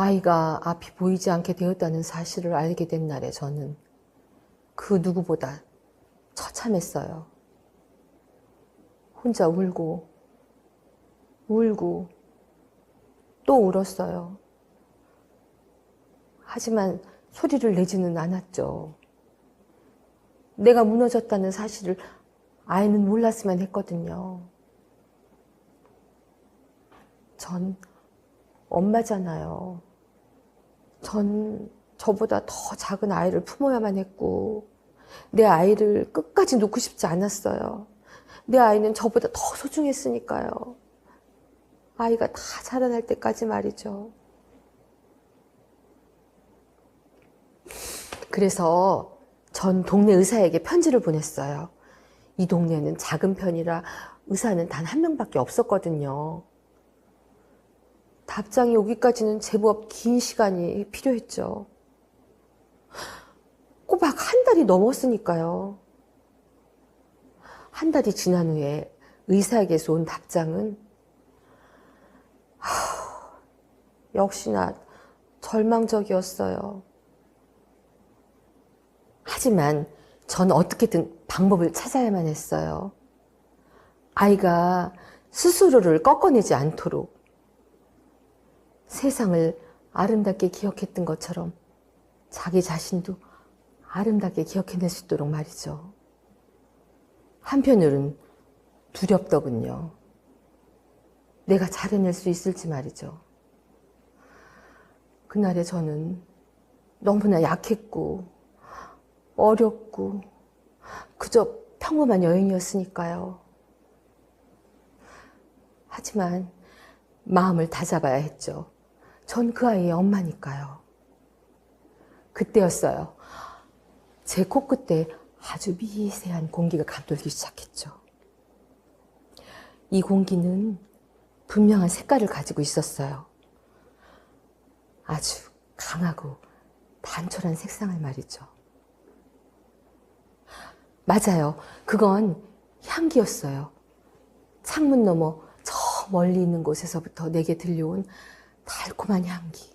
아이가 앞이 보이지 않게 되었다는 사실을 알게 된 날에 저는 그 누구보다 처참했어요. 혼자 울고, 울고, 또 울었어요. 하지만 소리를 내지는 않았죠. 내가 무너졌다는 사실을 아이는 몰랐으면 했거든요. 전 엄마잖아요. 전 저보다 더 작은 아이를 품어야만 했고, 내 아이를 끝까지 놓고 싶지 않았어요. 내 아이는 저보다 더 소중했으니까요. 아이가 다 자라날 때까지 말이죠. 그래서 전 동네 의사에게 편지를 보냈어요. 이 동네는 작은 편이라 의사는 단 한 명밖에 없었거든요. 답장이 오기까지는 제법 긴 시간이 필요했죠. 꼬박 한 달이 넘었으니까요. 한 달이 지난 후에 의사에게서 온 답장은 하, 역시나 절망적이었어요. 하지만 전 어떻게든 방법을 찾아야만 했어요. 아이가 스스로를 꺾어내지 않도록 세상을 아름답게 기억했던 것처럼 자기 자신도 아름답게 기억해낼 수 있도록 말이죠. 한편으로는 두렵더군요. 내가 잘해낼 수 있을지 말이죠. 그날의 저는 너무나 약했고, 어렵고, 그저 평범한 여인이었으니까요. 하지만 마음을 다잡아야 했죠. 전 그 아이의 엄마니까요. 그때였어요. 제 코끝에 아주 미세한 공기가 감돌기 시작했죠. 이 공기는 분명한 색깔을 가지고 있었어요. 아주 강하고 단촐한 색상을 말이죠. 맞아요. 그건 향기였어요. 창문 너머 저 멀리 있는 곳에서부터 내게 들려온 달콤한 향기.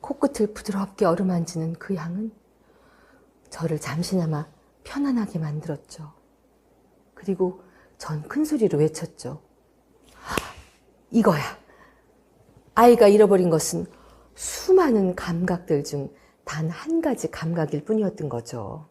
코끝을 부드럽게 어루만지는 그 향은 저를 잠시나마 편안하게 만들었죠. 그리고 전 큰 소리로 외쳤죠. 이거야. 아이가 잃어버린 것은 수많은 감각들 중 단 한 가지 감각일 뿐이었던 거죠.